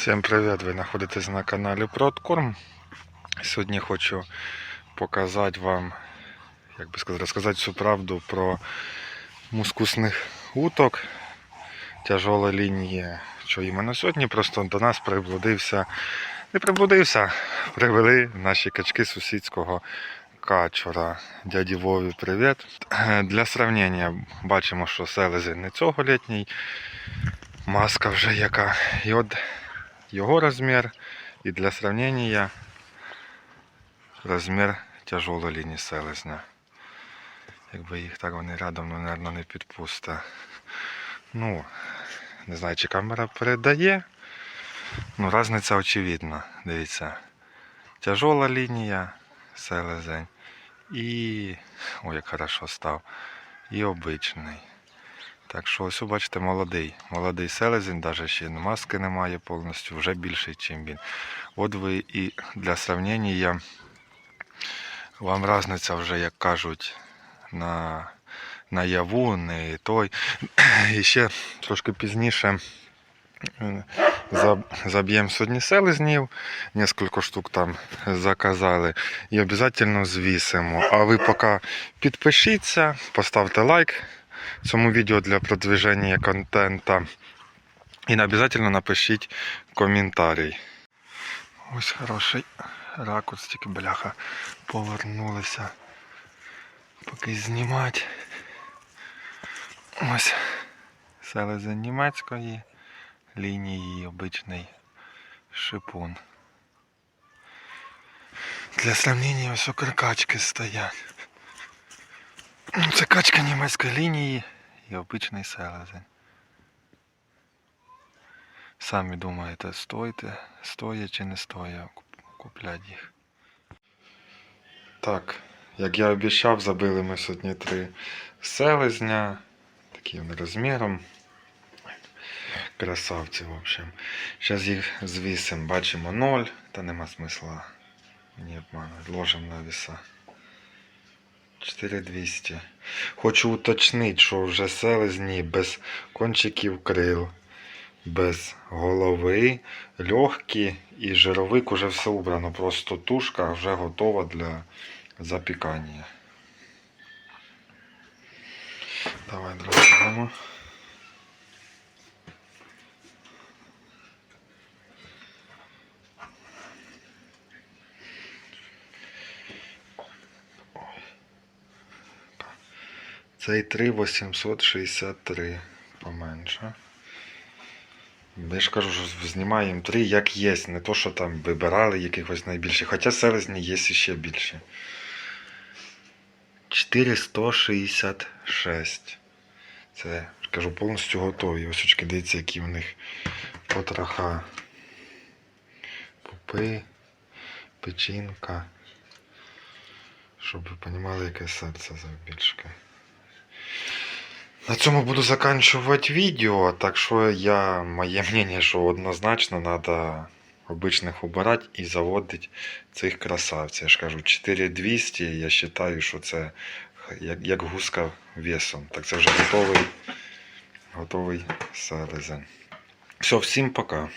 Всім привіт! Ви знаходитесь на каналі Продкорм. Сьогодні хочу показати вам, як би сказати, розказати всю правду про мускусних уток тяжола лінії. Що іменно сьогодні просто до нас приблудився, не приблудився, привели наші качки сусідського качура. Дяді Вові привіт. Для сравнення бачимо, що селезень не цього літній, маска вже яка. І от його розмір і для сравнения розмір тяжолої лінії селезня. Якби їх так вони рядом, ну, мабуть, не підпусте. Ну, не знаю, чи камера передає. Ну, різниця очевидна. Дивіться. Тяжола лінія, селезень. І. Ой, як хорошо став. І обичний. Так що ось бачите, молодий. Молодий селезень, навіть ще маски немає повністю, вже більший, ніж він. От ви і для сравнення вам різниця вже, як кажуть, на наяву, не той. І ще трошки пізніше е, заб'ємо сьогодні селезнів, кілька штук там заказали. І обов'язково звісимо. А ви поки підпишіться, поставте лайк цьому відео для продвиження контента. І обов'язково напишіть коментарій. Ось хороший ракурс, тільки бляха повернулися. Поки знімати. Ось селезень німецької лінії обичний шипун. Для сравнення ось окрикачки стоять. Це качка німецької лінії і обичний селезень. Самі думаєте, стоїте, стоїть чи не стоїть купляти їх. Так, як я обіцяв, забили ми сьогодні три селезня. Такі вони розміром. Красавці, в общем. Зараз їх звісимо. Бачимо 0, та нема смисла. Мені обманувати. Ложимо на віса. 4200. Хочу уточнити, що вже селезні без кончиків крил, без голови, легкі і жировик уже все убрано. Просто тушка вже готова для запікання. Давай розберемо. Цей 3,863 поменше. Я ж кажу, що знімаємо 3 як є, не то, що там вибирали якихось найбільших. Хоча селезні є ще більше. 466. Це, кажу, повністю готові. Ось очки, дивіться, які в них потроха. Пупи, печінка. Щоб ви розуміли, яке серце завбільшки. На цьому буду заканчувати відео, так що я, моє мнение, що однозначно треба обичних обирати і заводити цих красавців. Я ж кажу, 4200, я вважаю, що це як, як гуска весом. Так це вже готовий, готовий селезень. Все, всім пока.